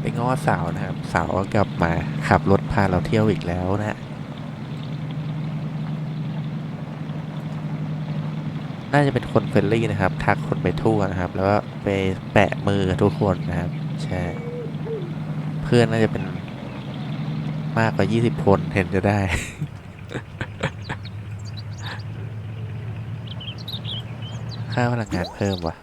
ไปง้อสาวนะครับ สาวก็กลับมาขับรถพาเราเที่ยวอีกแล้วนะน่าจะเป็นคนเฟรนลี่นะครับ ทักคนไปทั่วนะครับ แล้วก็ไปแปะมือทุกคนนะครับใช่เพื่อนน่าจะเป็นมากกว่า 20 คนเห็นจะได้ ค่าพลังงานเพิ่มว่ะ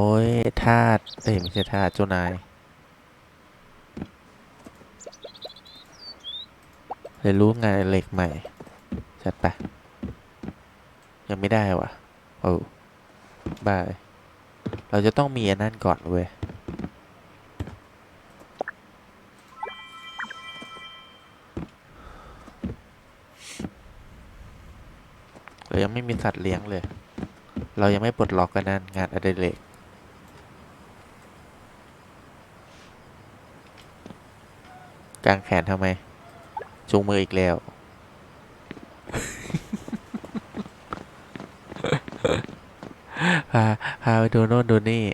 อ้ยทาสเอ้ยไม่ใช่ทาสเจ้านาย เรียนรู้งานเหล็กใหม่ จัดไป ยังไม่ได้ว่ะโอ้บ้าเลยเราจะต้องมีอันนั่นก่อนเว้ยเรายังไม่มีสัตว์เลี้ยงเลย เรายังไม่ปลดล็อกกันนั่นงานอดิเรกางแขนทำไม จูงมืออีกแล้ว พา พาไปดูโน่นดูนี่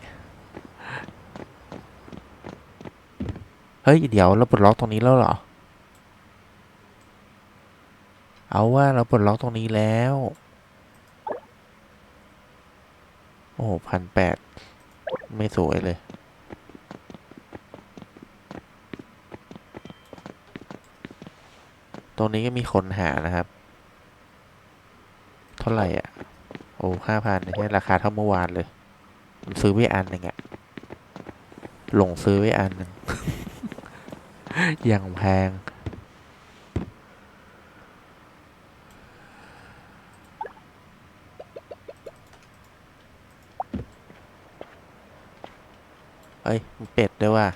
เฮ้ย เดี๋ยวเราปลดล็อกตรงนี้แล้วเหรอ เอาว่าเราปลดล็อกตรงนี้แล้ว โอ้พันแปด ไม่สวยเลย ตรงนี้ก็มีคนหานะครับ เท่าไหร่อะ โอ้ห้าพันใช่ราคาเท่าเมื่อวานเลย ซื้อไว้อันหนึ่งอะหลงซื้อไว้อันหนึ่งอย่างแพง เอ้ย เป็ดด้วยว่ะ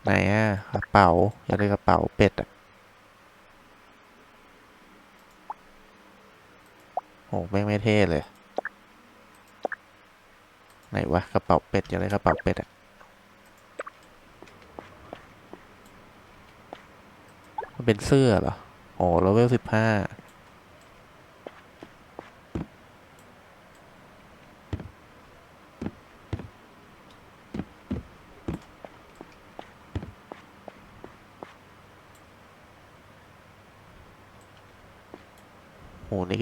ไห นอะกระเป๋า อยากได้กระเป๋าเป็ดอะโหแม่งไม่เท่เลย ไหนวะกระเป๋าเป็ดอยากได้กระเป๋าเป็ดอะมันเป็นเสื้อเหรอ โอ้เลเวลสิบห้า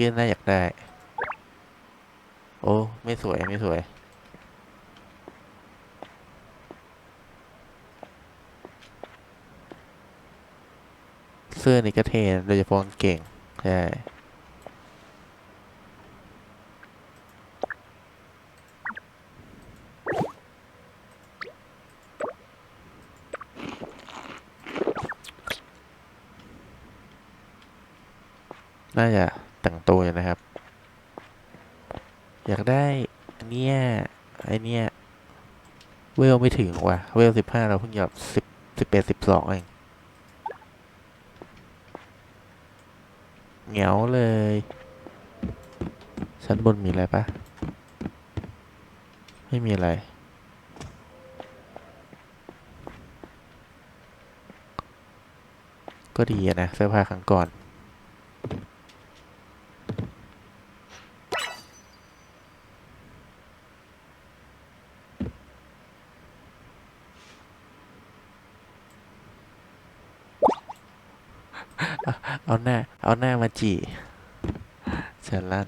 ก็น่าอยากได้ โอ้ ไม่สวย ไม่สวย เสื้อนี่ก็เทนโดยเฉพาะเก่ง ใช่น่าจะแต่งตัวอยู่นะครับ อยากได้อันเนี้ยไอเนี้ยเวลไม่ถึงว่ะ เวลสิบห้าเราเพิ่งหยอดสิบสิบเอ็ดสิบสองเองเหงาเลย ชั้นบนมีอะไรปะไม่มีอะไร ก็ดีนะเสื้อผ้าครั้งก่อน เอาหน้า เอาหน้ามา จีเชิญลั่น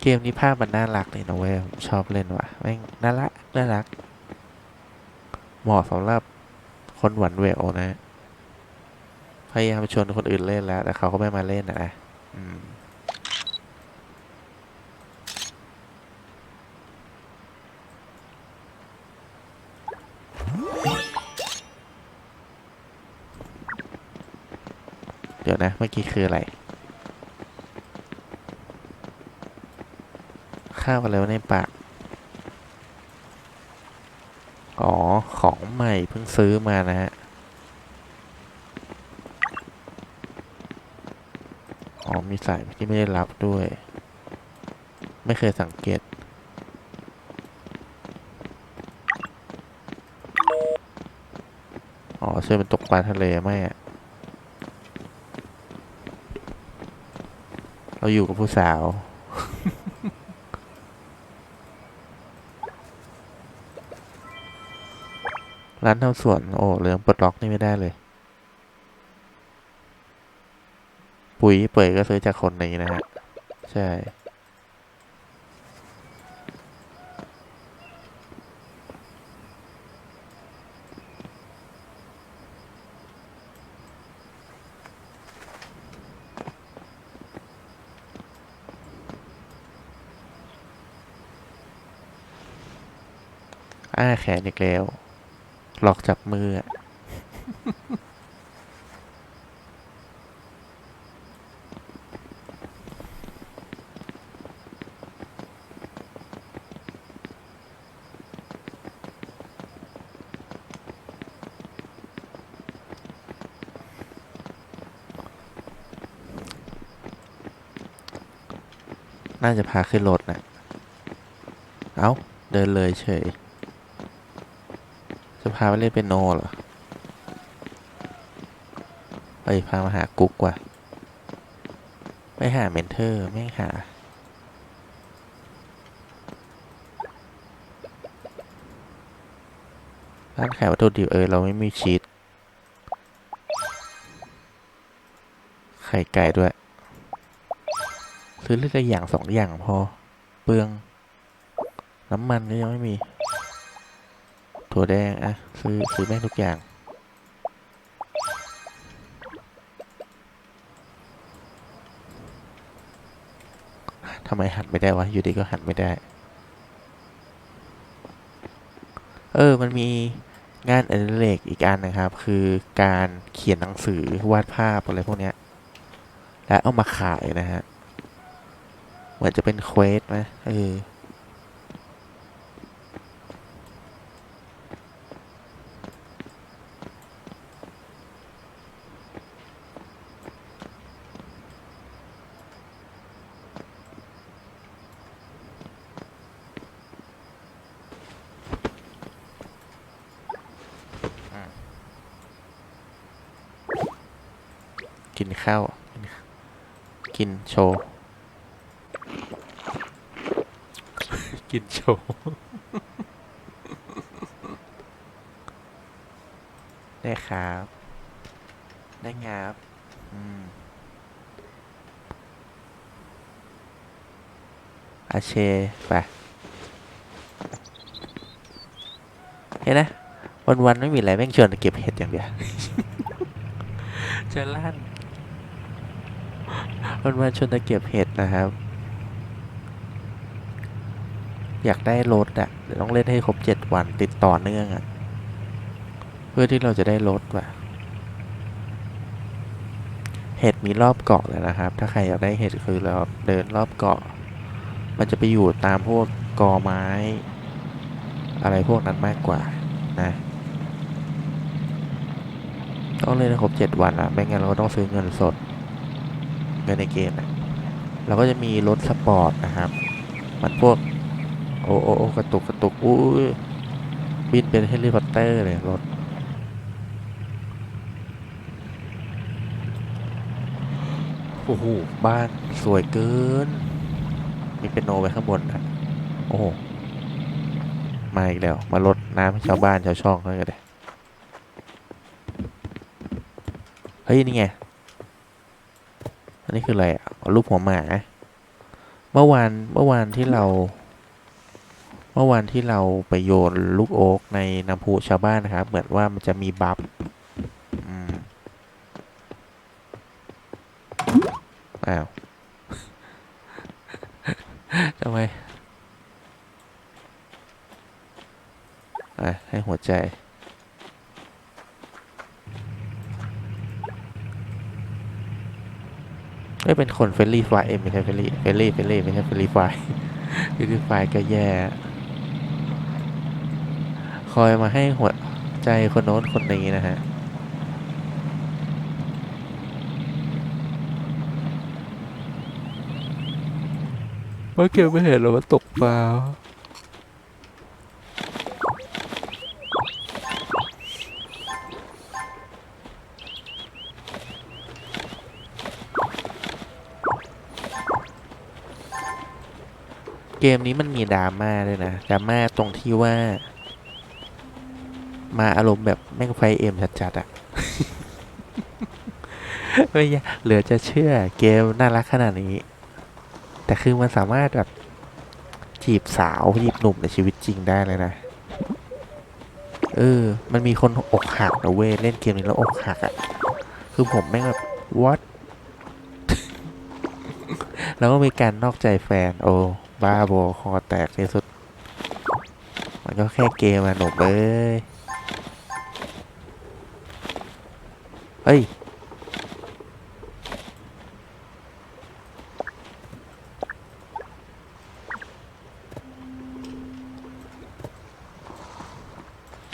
เกมนี้ภาพมันน่ารักเลยนะเว้ยผมชอบเล่นว่ะแม่งน่ารักน่ารัก เหมาะสำหรับคนหวานแหววนะ พยายามชวนคนอื่นเล่นแล้ว แต่เขาก็ไม่มาเล่นนะอืม ดี๋ยวนะ เมื่อกี้คืออะไร ข้าวอะไรวะในปาก อ๋อ ของใหม่เพิ่งซื้อมานะฮะ อ๋อ มีสายที่ไม่ได้รับด้วย ไม่เคยสังเกตอ๋อช่วยเป็นตกปลาทะเลไหมอะ เราอยู่กับผู้สาว ร้านทำสวน โอ้เรื่องปลดล็อกนี่ไม่ได้เลย ปุ๋ยเปิดก็ซื้อจากคนนี้นะฮะ ใช่ ขนอีกแล้ว หลอกจับมืออะน่าจะพาขึ้นรถนะ เอ้า เดินเลยเฉย พาไปเล่นเป็นโนเหรอเอ้ยพามาหากุ๊กว่ะไปหาเมนเทอร์ ไม่หา ร้านขายวัตถุดิบเออเราไม่มีชีสไข่ไก่ด้วย ซื้อเลือกอย่างสองอย่างพอ เปลือง น้ำมันก็ยังไม่มี ถั่วแดงอะซื้อซื้อแม่งทุกอย่าง ทำไมหันไม่ได้วะ อยู่ดีก็หันไม่ได้ เออ มันมีงานอดิเรกอีกอันนะครับ คือการเขียนหนังสือวาดภาพอะไรพวกเนี้ย และเอามาขายนะฮะ เหมือนจะเป็นเควสไหมเออ กินข้าว กิน โชว์ กินโชว์ ได้ครับ ได้งับอืมอาเชไปเห็นนะ วัน ๆ ไม่มีอะไรแม่งชวนเก็บเห็ดอย่างเดียวจะลั่น วันวันชวนตะเกียบเห็ดนะครับ อยากได้รถอะเดี๋ยวต้องเล่นให้ครบเจ็ดวันติดต่อเนื่องอะเพื่อที่เราจะได้รถว่ะ เห็ดมีรอบเกาะเลยนะครับ ถ้าใครอยากได้เห็ดคือเราเดินรอบเกาะ มันจะไปอยู่ตามพวกกอไม้ อะไรพวกนั้นมากกว่านะต้องเล่นให้ครบเจ็ดวันอะไม่งั้นเราก็ต้องซื้อเงินสด เงินในเกมอะเราก็จะมีรถสปอร์ตนะครับ มันพวก โอ้โอโอกระตุกกระตุกอุ้ยบินเป็นเฮลิคอปเตอร์เลยรถโอ้โหบ้านสวยเกิน มีเป็นโนไว้ข้างบนนะโอ้โหมาอีกแล้วมาลดน้ำให้ชาวบ้านชาวช่องเขากันเลยเฮ้ยนี่ไง นนี้คืออะไรอะอ๋อรูปหัวหมา เมื่อวานเมื่อวานที่เรา เมื่อวานที่เราไปโยนลูกโอ๊กในน้ำพุชาวบ้านนะครับ เหมือนว่ามันจะมีบัฟอ้าวทำไมอะให้หัวใจ ก็เป็นคนเฟรนลี่ไฟเอ็มไม่ใช่เฟรนลี่เฟรนลี่เฟรนลี่ไม่ใช่เฟรนลี่ไฟคือไฟก็แย่ คอยมาให้หัวใจคนโน้นคนนี้นะฮะเมื่อกี้ไม่เห็นหรอว่าตกปลา เกมนี้มันมีดราม่าด้วยนะดราม่าตรงที่ว่า มาอารมณ์แบบแม่งไฟเอ็มจัดๆอะไม่อยเหลือจะเชื่อเกมน่ารักขนาดนี้ แต่คือมันสามารถแบบจีบสาวจีบหนุ่มในชีวิตจริงได้เลยนะ เออ มันมีคนอกหักนะเว้ยเล่นเกมนี้แล้วอกหักอะ่ะ คือผมแม่งแบบ what แล้วก็มีการนอกใจแฟน โอ้ บ้าบอคอแตกที่สุด มันก็แค่เกมอะหนุ่มเอ้ยเฮ้ย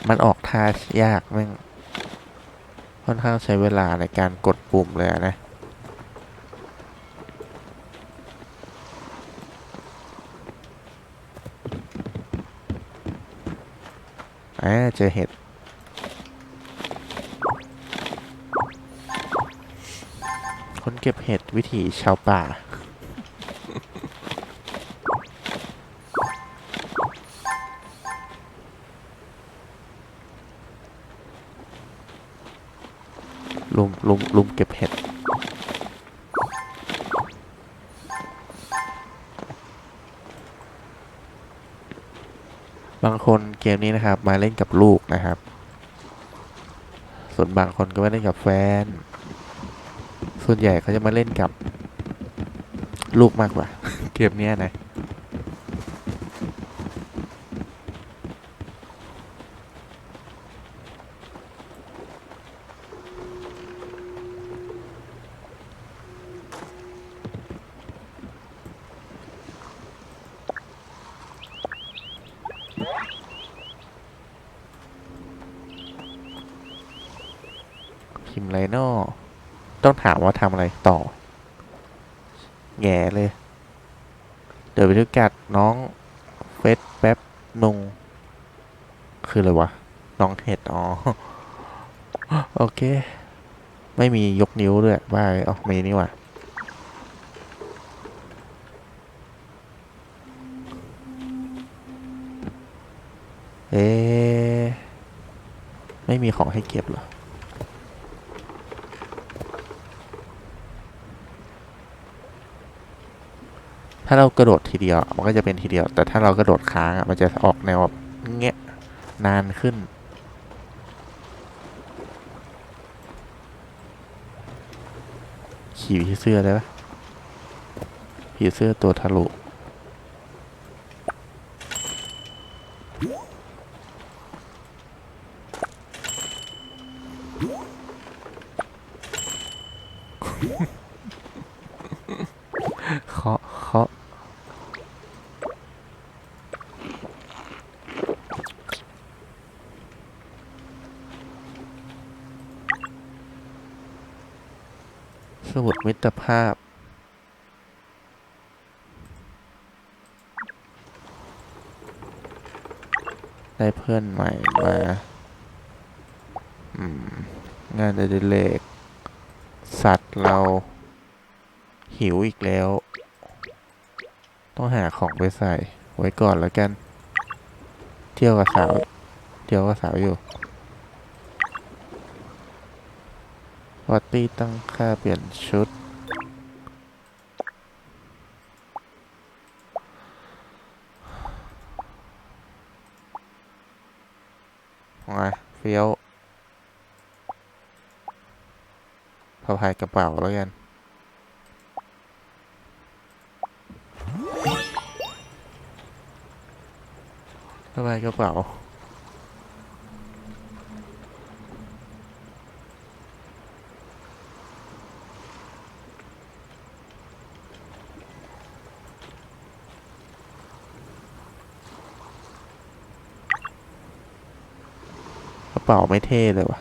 มันออกท่ายากแม่งค่อนข้างใช้เวลาในการกดปุ่มเลยนะ อ่าเจอเห็ด คนเก็บเห็ดวิถีชาวป่า ลุมลุมลุมเก็บเห็ด บางคนเกมนี้นะครับ มาเล่นกับลูกนะครับ ส่วนบางคนก็มาเล่นกับแฟน ส่วนใหญ่เขาจะมาเล่นกับลูกมากกว่า เกมนี้นะ พิมพ์ไรโน่ ต้องถามว่าทำอะไรต่อ แง่เลย เดี๋ยวไปดูกัดน้องเฟสแป๊บนุง คืออะไรวะ น้องเห็ด อ๋อ โอเค ไม่มียกนิ้วด้วยว่าไปเอามีนี่ว่ะเอ๊ะไม่มีของให้เก็บเหรอ ถ้าเรากระโดดทีเดียว มันก็จะเป็นทีเดียว แต่ถ้าเรากระโดดค้างมันจะออกแนวแบบเงี้ยนานขึ้น ขี่ผีเสื้อได้ปะผีเสื้อตัวทะลุ เคาะเคาะ สมุดมิตรภาพ ได้เพื่อนใหม่มาอมงานอดิเรกสัตว์เรา หิวอีกแล้ว ต้องหาของไปใส่ ไว้ก่อนแล้วกัน เที่ยวกับสาว เที่ยวกับสาวอยู่ วัตตี้ตั้งค่าเปลี่ยนชุดมาเฟี้ยวพอพายกระเป๋าแล้วกันสบายกระเป๋า เป๋าไม่เท่เลยว่ะ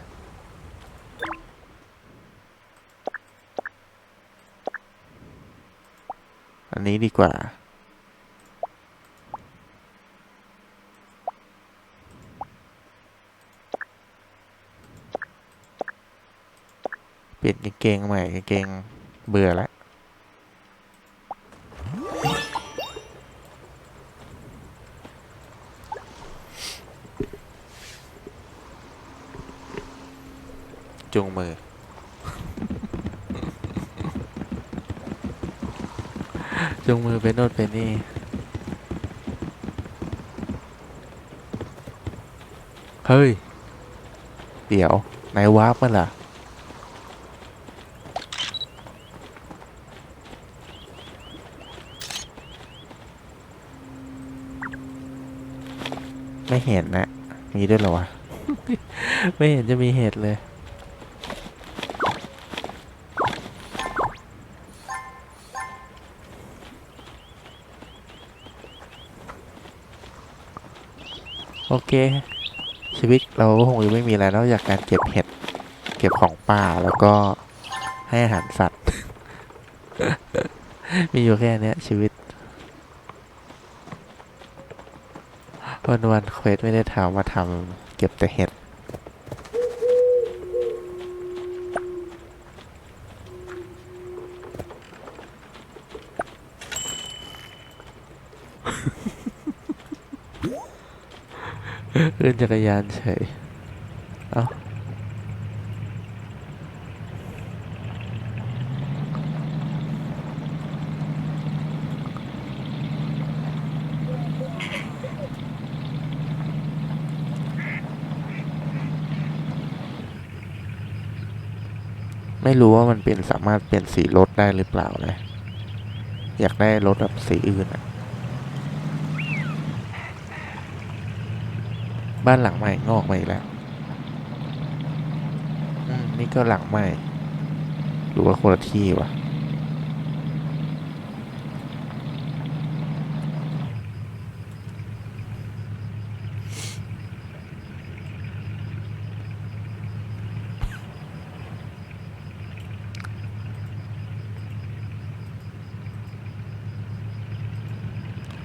อันนี้ดีกว่า เปลี่ยนกางเกงใหม่กางเกงเบื่อแล้ว จูงมือจูงมือไปโน่นไปนี่ เฮ้ย เดี๋ยวไหนวาร์ปมันล่ะ ไม่เห็นนะ มีด้วยเหรอวะ ไม่เห็นจะมีเหตุเลย โอเค ชีวิตเราก็คงจะไม่มีอะไรนอกจากการเก็บเห็ด เก็บของป่าแล้วก็ให้อาหารสัตว์ มีอยู่แค่เนี้ยชีวิตวันวันเควสไม่ได้ทำมาทำเก็บแต่เห็ด ขึ้นจักรยานเฉย เอ้าไม่รู้ว่ามันเป็นสามารถเปลี่ยนสีรถได้หรือเปล่านะ อยากได้รถแบบสีอื่นอะ บ้านหลังใหม่งอกมาอีกแล้วอืมนี่ก็หลังใหม่ หรือว่าคนละที่วะ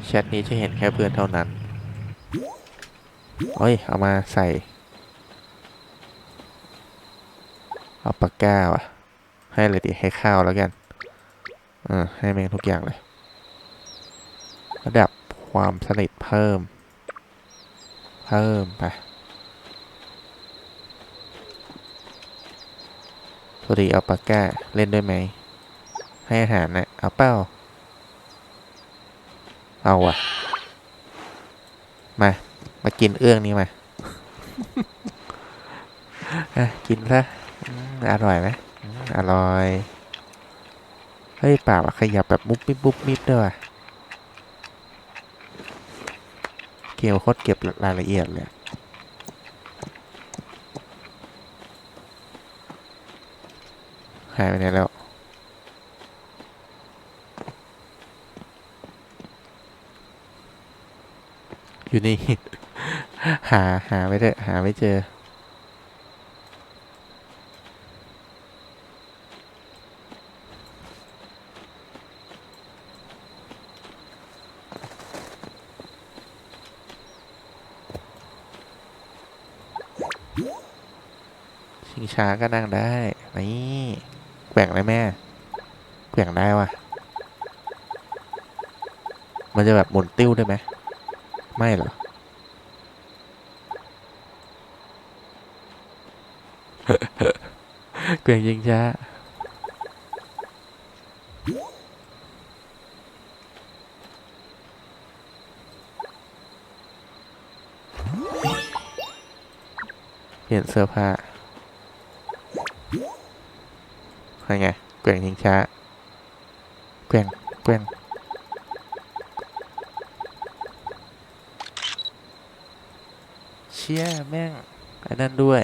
แชทนี้จะเห็นแค่เพื่อนเท่านั้น เฮ้ย เอามาใส่ เอาปากกาว่ะ ให้เลยดิ ให้ข้าวแล้วกันเออให้แม่งทุกอย่างเลย ระดับความสนิทเพิ่ม เพิ่มไปสวัสดีเอาปากกาเล่นด้วยไหม ให้อาหารนะเอาเป้า เอาว่ะมา มากินเอื้องนี้มาอะกินซะอืมอร่อยไหมอืมอร่อย เฮ้ยปากอะขยับแบบมุบมิบมุบมิบด้วยว่ะเกลโคตรเก็บรายละเอียดเลยหายไปไหนแล้วอยู่นี่ หาหาไม่ได้หาไม่เจอ ชิงช้าก็นั่งได้ นี่แกว่งเลยแม่แกว่งได้วะมันจะแบบหมุนติ้วได้ไหม ไม่เหรอ เกว่งยิงช้าเปลี่ยนเสื้อผ้าอะไรไงเกว่งยิงช้าแกว่งแกว่งเชี่ยแม่งไอ้นั่นด้วย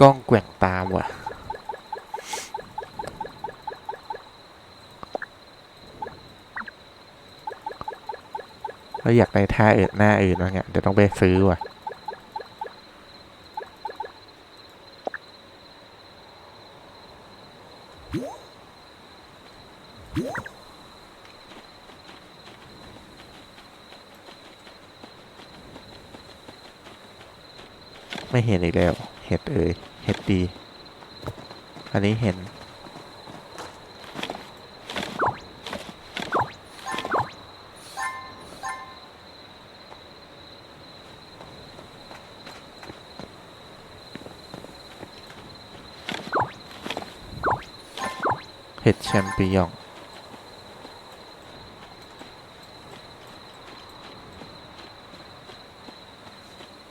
กล้องแกว่งตามว่ะ เราอยากได้ท่าอื่นหน้าอื่นบ้างอะเดี๋ยวต้องไปซื้อว่ะไม่เห็นอีกแล้ว เห็ดเอ่ยเห็ดดีอันนี้เห็น เห็ดแชมปิอง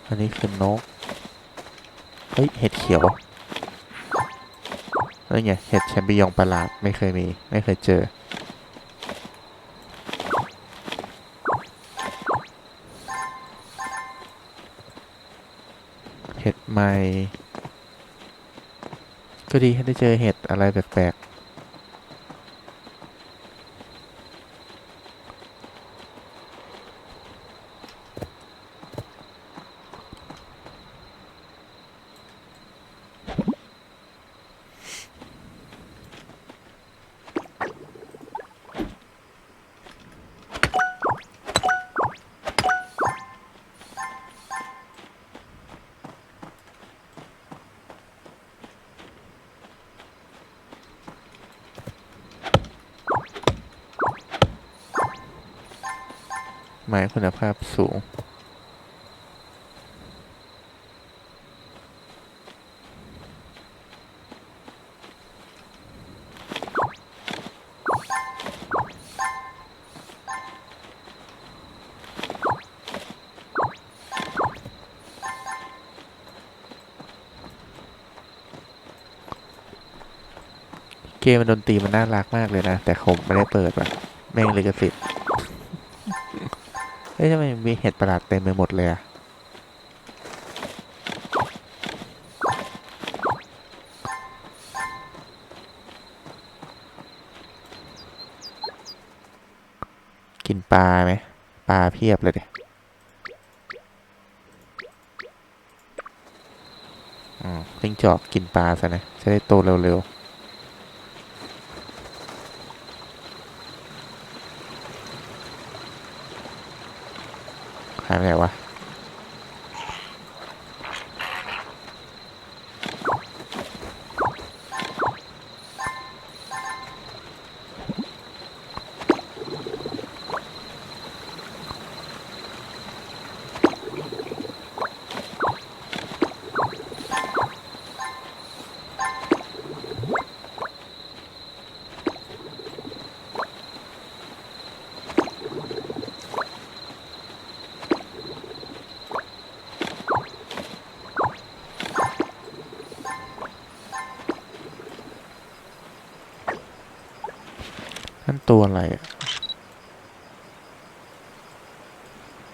อันนี้คือนก เฮ้ย เห็ดเขียวเฮ้ยไงเห็ดแชมปิยองประหลาด ไม่เคยมี ไม่เคยเจอ เห็ดใหม่ ก็ดีให้ได้เจอเห็ดอะไรแปลก ม้คุณภาพสูง เกมมันดนตรีมันน่ารักมากเลยนะ แต่ผมไม่ได้เปิดว่ะแม่งเลยกสิทธิ์ เฮ้ยทำไมมีเห็ดประหลาดเต็มไปหมดเลยอะกินปลาไหมปลาเพียบเลยเดยอืมลิงจอกกินปลาซะนะ จะได้โตเร็วๆ หายไปไหนวะ ตัวอะไรอะ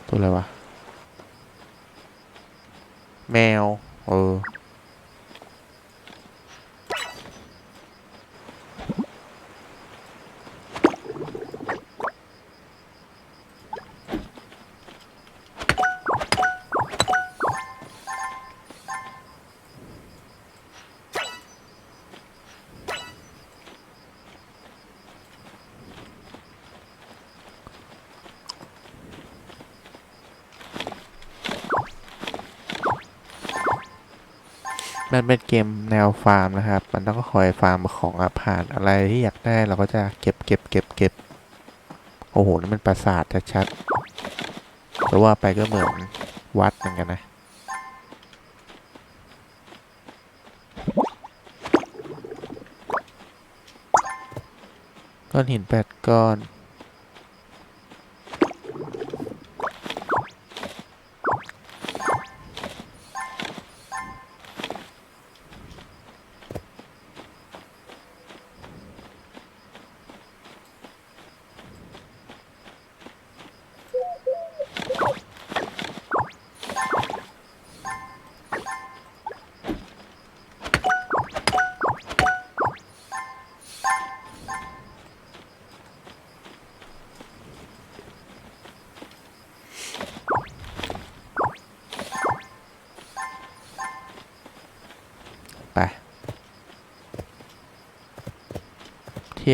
ตัวอะไรวะ แมว เออ มันเป็นเกมแนวฟาร์มนะครับ มันต้องคอยฟาร์มของอผ่านอะไรที่อยากได้เราก็จะเก็บเก็บเก็บเก็บโอ้โหนี่มันปราสาทชัดๆแต่ว่าไปก็เหมือนวัดเหมือนกันนะก้อนหินแปดก้อน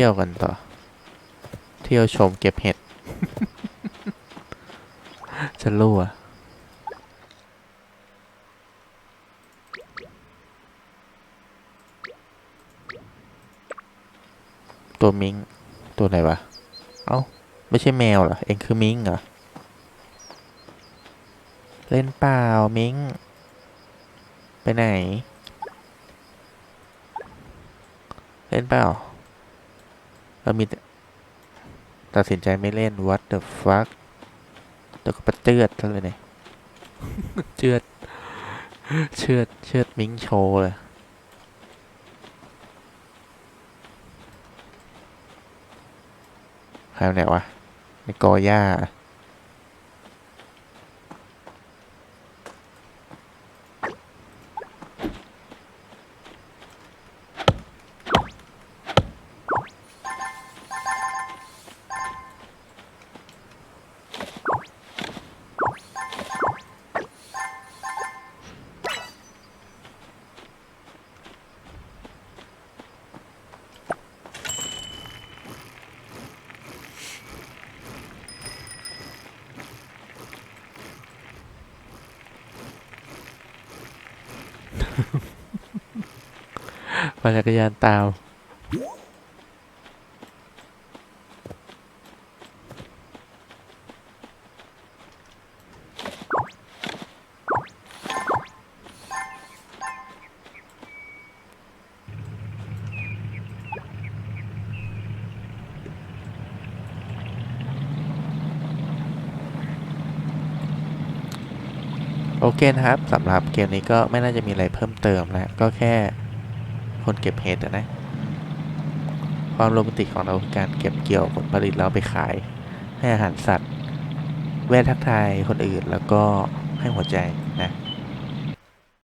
ที่ยวกันต่อ เที่ยวชมเก็บเห็ดจะรั่วตัวมิงตัวอะไรวะ เอ้า ไม่ใช่แมวเหรอ เองคือมิงเหรอ เล่นเปล่ามิง ไปไหน เล่นเปล่า เรามีตัดสินใจไม่เล่น what the fuck แต่ก็ประเจือดซะเลยเนี่ยเจือด เชือด เชือดมิงโชเลยหายไปไหนวะในกอหญ้า ปั่นจักรยานตาม เคนะครับสำหรับเกมนี้ก็ไม่น่าจะมีอะไรเพิ่มเติมแล้วก็แค่คนเก็บเห็ดนะ ความโรแมนติกของเราการเก็บเกี่ยวผลผลิตแล้วเราไปขาย ให้อาหารสัตว์ แวะทักทายคนอื่นแล้วก็ให้หัวใจ